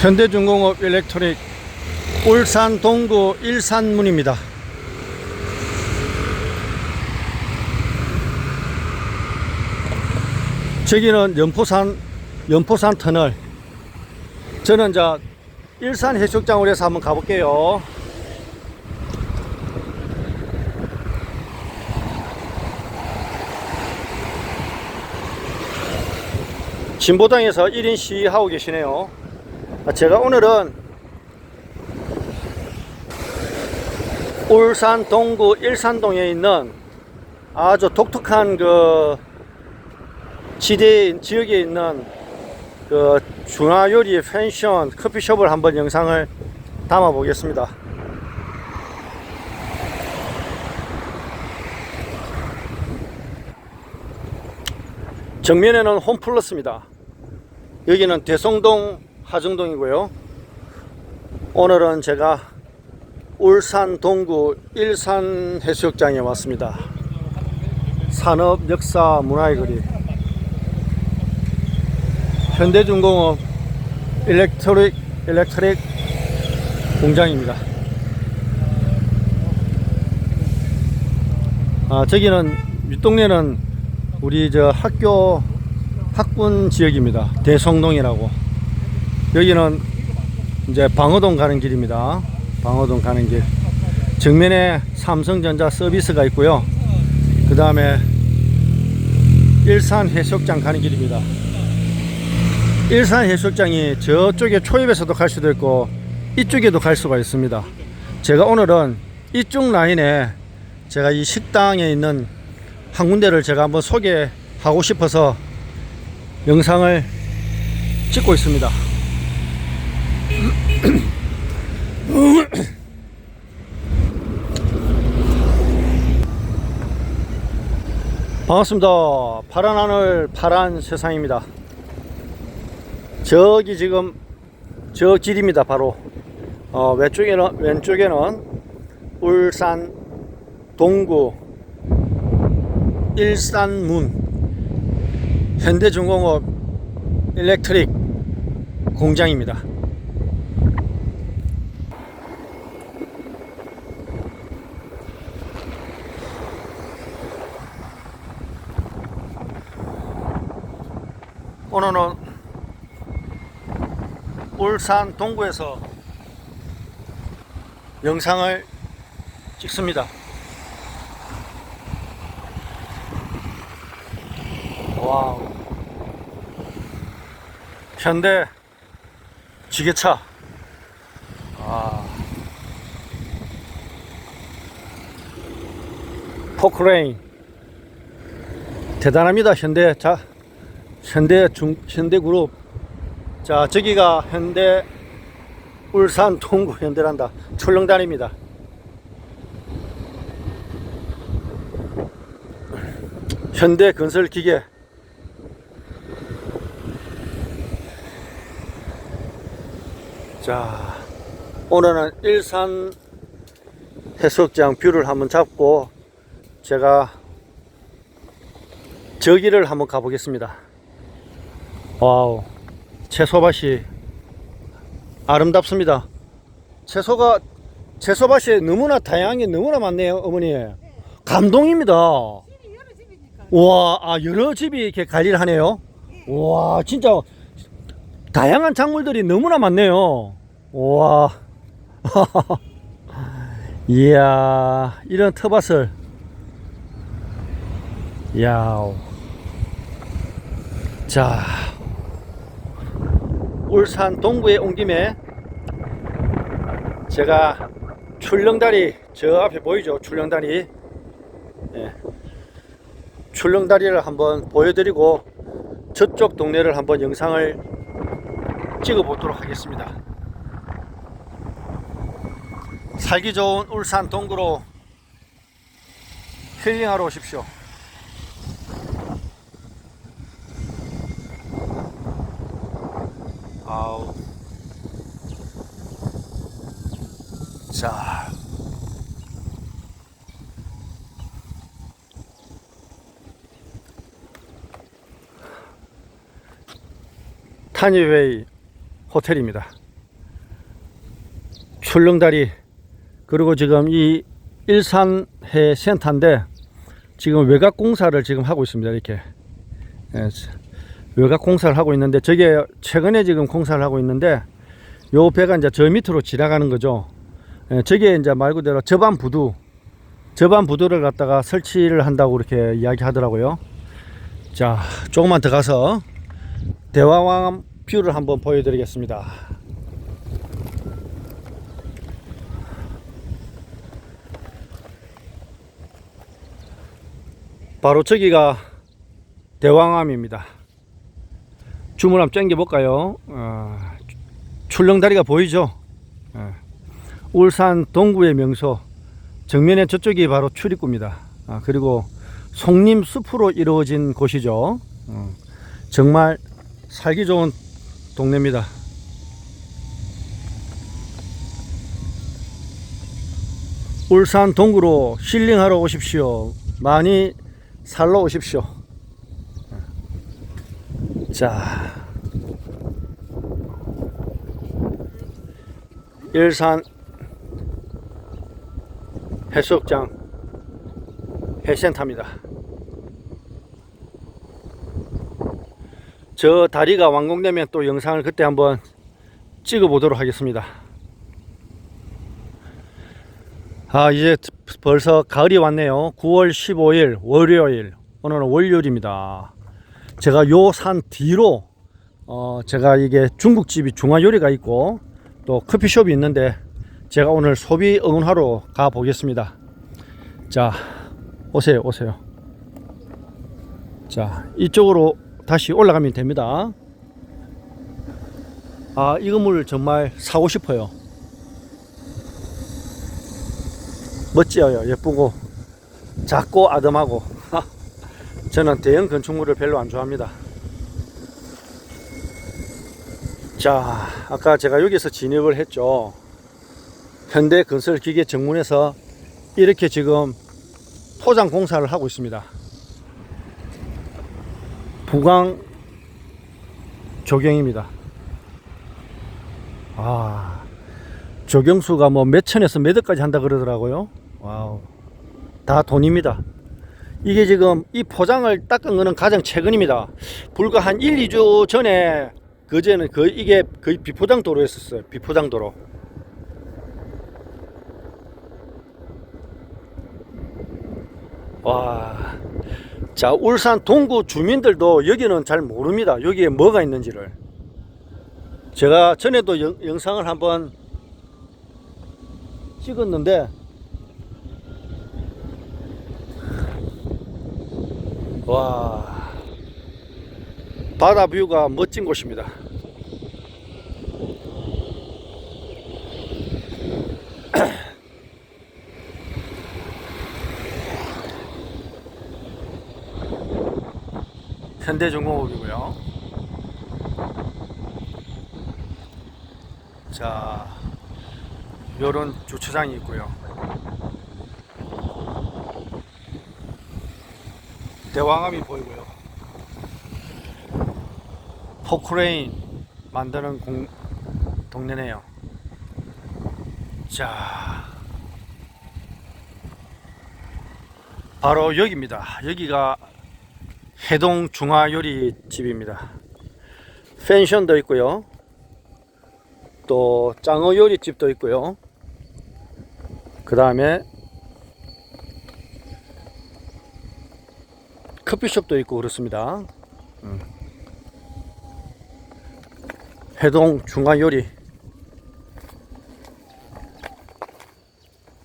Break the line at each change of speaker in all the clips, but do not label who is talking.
현대중공업 일렉트릭 울산 동구 일산문입니다. 저기는 연포산 연포산 터널. 저는 자 일산 해수욕장으로 해서 한번 가볼게요. 진보당에서 1인 시위하고 계시네요. 아, 제가 오늘은 울산 동구 일산동에 있는 아주 독특한 그 지대 지역에 있는 그 중화요리 펜션 커피숍을 한번 영상을 담아 보겠습니다. 정면에는 홈플러스입니다. 여기는 대성동 하정동이고요. 오늘은 제가 울산 동구 일산 해수욕장에 왔습니다. 산업 역사 문화의 거리 현대중공업 일렉트릭 일렉트릭 공장입니다. 아 저기는 윗동네는 우리 저 학교 학군 지역입니다. 대성동이라고. 여기는 이제 방어동 가는 길입니다. 방어동 가는 길. 정면에 삼성전자 서비스가 있고요. 그 다음에 일산 해수욕장 가는 길입니다. 일산 해수욕장이 저쪽에 초입에서도 갈 수도 있고 이쪽에도 갈 수가 있습니다. 제가 오늘은 이쪽 라인에 제가 이 식당에 있는 한 군데를 제가 한번 소개하고 싶어서 영상을 찍고 있습니다. 반갑습니다. 파란 하늘, 파란 세상입니다. 저기 지금 저 길입니다. 바로 어, 왼쪽에는 왼쪽에는 울산 동구 일산문 현대중공업 일렉트릭 공장입니다. 오늘은 울산 동구에서 영상을 찍습니다. 와우. 현대 지게차. 아. 포크레인. 대단합니다. 현대 자 현대 중 현대 그룹. 자, 저기가 현대 울산 동구 현대란다. 출렁다리입니다. 현대 건설 기계 자 오늘은 일산 해수욕장 뷰를 한번 잡고 제가 저기를 한번 가보겠습니다 와우 채소밭이 아름답습니다 채소가 채소밭이 너무나 다양한 게 너무나 많네요 어머니 감동입니다
여러 집이니까.
와, 아, 여러 집이 이렇게 관리를 하네요. 와, 진짜 다양한 작물들이 너무나 많네요. 와. 이야, 이런 텃밭을. 이야. 자. 울산 동구에 온 김에 제가 출렁다리 저 앞에 보이죠? 출렁다리. 예. 출렁다리를 한번 보여드리고 저쪽 동네를 한번 영상을 찍어 보도록 하겠습니다. 살기 좋은 울산 동구로 힐링하러 오십시오. 타니웨이 호텔입니다. 출렁다리 그리고 지금 이 일산해 센터인데 지금 외곽 공사를 지금 하고 있습니다. 이렇게 예, 외곽 공사를 하고 있는데 저게 최근에 지금 공사를 하고 있는데 요 배가 이제 저 밑으로 지나가는 거죠. 예, 저게 이제 말 그대로 저반 부두 저반 부두를 갖다가 설치를 한다고 이렇게 이야기하더라고요. 자, 조금만 더 가서 대화왕 뷰를 한번 보여드리겠습니다. 바로 저기가 대왕암입니다. 줌을 한번 당겨볼까요? 어, 출렁다리가 보이죠? 예. 울산 동구의 명소 정면에 저쪽이 바로 출입구입니다. 아, 그리고 송림 숲으로 이루어진 곳이죠. 어, 정말 살기 좋은 동네입니다. 울산 동구로 힐링하러 오십시오. 많이 살러 오십시오. 자, 일산 해수욕장 해센터입니다. 저 다리가 완공되면 또 영상을 그때 한번 찍어 보도록 하겠습니다. 아, 이제 벌써 가을이 왔네요. 9월 15일 월요일. 오늘은 월요일입니다. 제가 요 산 뒤로 어, 제가 이게 중국집이 중화 요리가 있고 또 커피숍이 있는데 제가 오늘 소비 응원하러 가 보겠습니다. 자, 오세요, 오세요. 자, 이쪽으로 다시 올라가면 됩니다. 아, 이 건물 정말 사고 싶어요. 멋지어요. 예쁘고 작고 아담하고. 저는 대형 건축물을 별로 안 좋아합니다. 자, 아까 제가 여기서 진입을 했죠. 현대 건설 기계 정문에서 이렇게 지금 포장 공사를 하고 있습니다. 부강 조경입니다. 아, 조경수가 뭐 몇 천에서 몇 억까지 한다 그러더라고요. 와우. 다 돈입니다. 이게 지금 이 포장을 닦은 거는 가장 최근입니다. 불과 한 1, 2주 전에 그제는 거의 이게 거의 비포장 도로였었어요. 비포장 도로. 와. 자, 울산 동구 주민들도 여기는 잘 모릅니다. 여기에 뭐가 있는지를. 제가 전에도 영, 영상을 한번 찍었는데 와 바다 뷰가 멋진 곳입니다. 현대중공업이고요. 자, 요런 주차장이 있고요. 대왕암이 보이고요. 포크레인 만드는 공, 동네네요. 자, 바로 여기입니다. 여기가 해동 중화 요리 집입니다. 펜션도 있고요. 또 장어 요리 집도 있고요. 그 다음에 커피숍도 있고 그렇습니다. 음. 해동 중화 요리.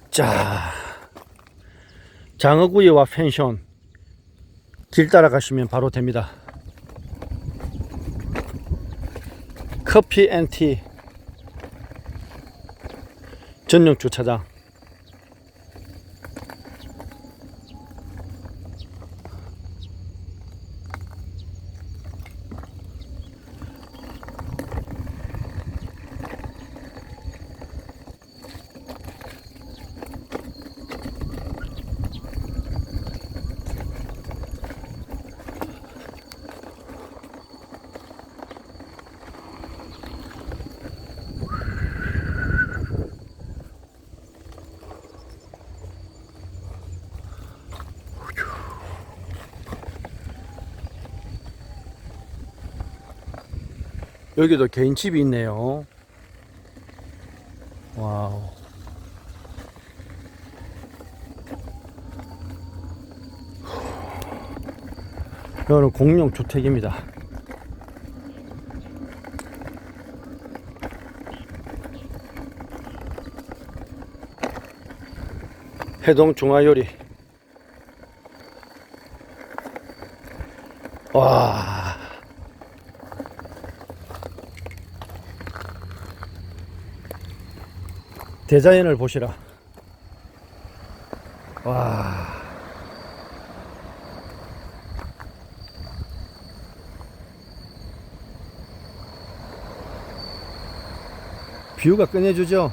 자, 장어구이와 펜션 길 따라가시면 바로 됩니다. 커피 앤티 전용 주차장. 여기도 개인 집이 있네요. 와우. 여기는 공용 주택입니다. 해동 중화요리. 와. 대자연을 보시라. 와. 뷰가 끝내주죠?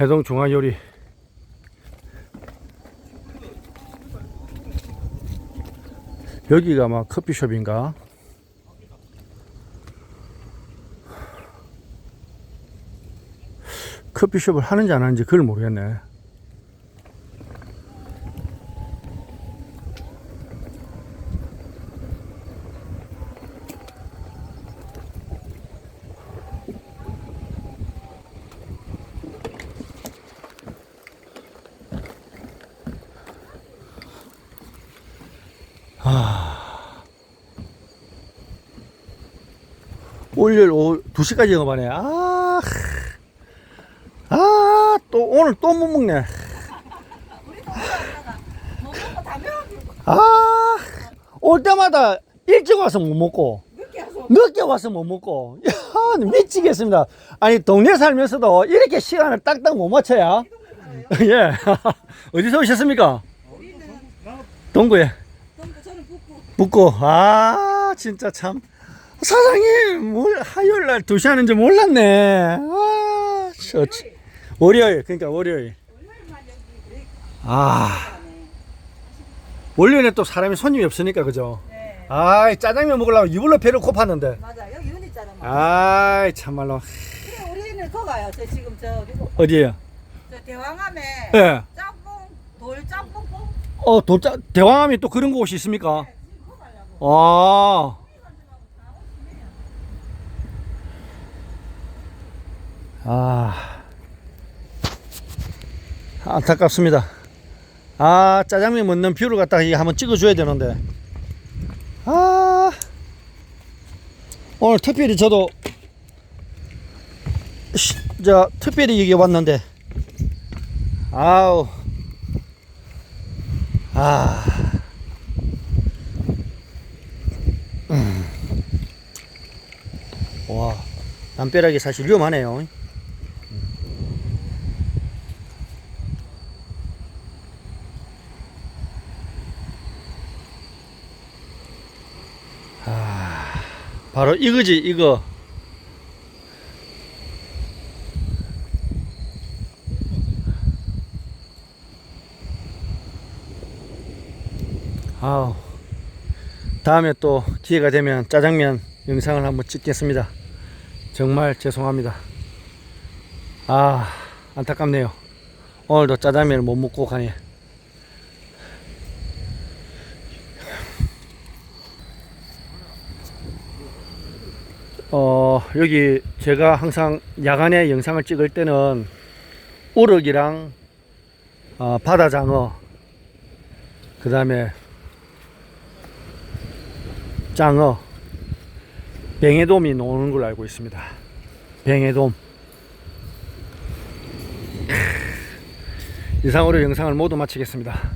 해동 중화요리 여기가 막 커피숍인가? 커피숍을 하는지 안 하는지 그걸 모르겠네. 월요일 오후 2시까지 영업하네. 아, 아, 또 오늘 또 못 먹네. 아, 올 때마다 일찍 와서 못 먹고,
늦게 와서
못 먹고, 야, 미치겠습니다. 아니, 동네 살면서도 이렇게 시간을 딱딱 못 맞춰야. 예. 어디서 오셨습니까? 동구에. 붙고, 아, 진짜 참. 사장님, 뭘 화요일 날 2시 하는지 몰랐네. 아, 저, 저, 월요일, 그러니까 월요일. 아, 월요일에 또 사람이 손님이 없으니까, 그죠?
네
아이, 짜장면 먹으려고 이불로 배를 고팠는데.
맞아 여기.
아이, 참말로.
그래 우리는 거 가요 저 지금 저
어디에요?
저 대왕암에
예.
짬뽕 돌 짬뽕 뽕
어, 도짜, 대왕암이 또 그런 곳이 있습니까?
가려고
아. 아. 안타깝습니다. 아, 짜장면 먹는 뷰를 갖다가 이게 한번 찍어줘야 되는데. 아. 오늘 특별히 저도, 시, 저, 특별히 여기 왔는데. 아우. 아. 와, 담벼락이 사실 위험하네요. 아, 바로 이거지, 이거. 아우. 다음에 또 기회가 되면 짜장면 영상을 한번 찍겠습니다. 정말 죄송합니다. 아, 안타깝네요. 오늘도 짜장면을 못 먹고 가네. 어, 여기 제가 항상 야간에 영상을 찍을 때는 우럭이랑 어, 바다장어, 그 다음에 장어, 뱅에돔이 나오는 걸로 알고 있습니다. 뱅에돔. 이상으로 영상을 모두 마치겠습니다.